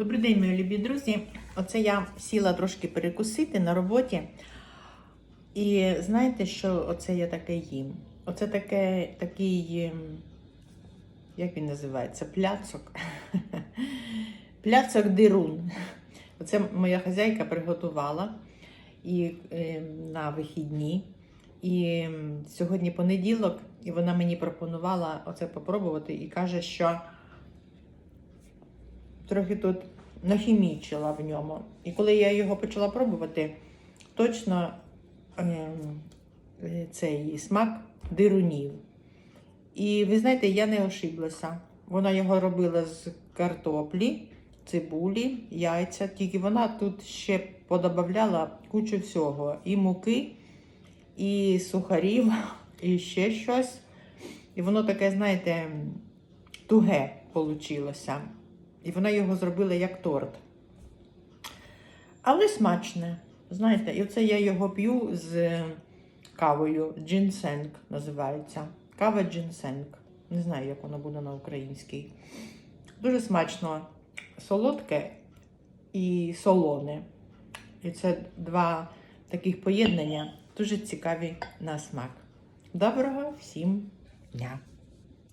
Добрий день, мої любі друзі. Оце я сіла трошки перекусити на роботі. І знаєте, що оце я таке їм? Оце таке, такий, ем, як він називається? Пляцок. Пляцок дирун. Оце моя хазяйка приготувала і, е, на вихідні. І ем, сьогодні понеділок, і вона мені пропонувала оце попробувати і каже, що трохи тут нахімічила в ньому. І коли я його почала пробувати, точно ем, е, цей смак дирунів. І ви знаєте, я не ошиблася. Вона його робила з картоплі, цибулі, яйця. Тільки вона тут ще подобавляла кучу всього. І муки, і сухарів, і ще щось. І воно таке, знаєте, туге получилося. І вона його зробила як торт. Але смачне. Знаєте, і оце я його п'ю з кавою. Джинсенг називається. Кава джинсенг. Не знаю, як воно буде на українській. Дуже смачно солодке і солоне. І це два таких поєднання дуже цікаві на смак. Доброго всім дня!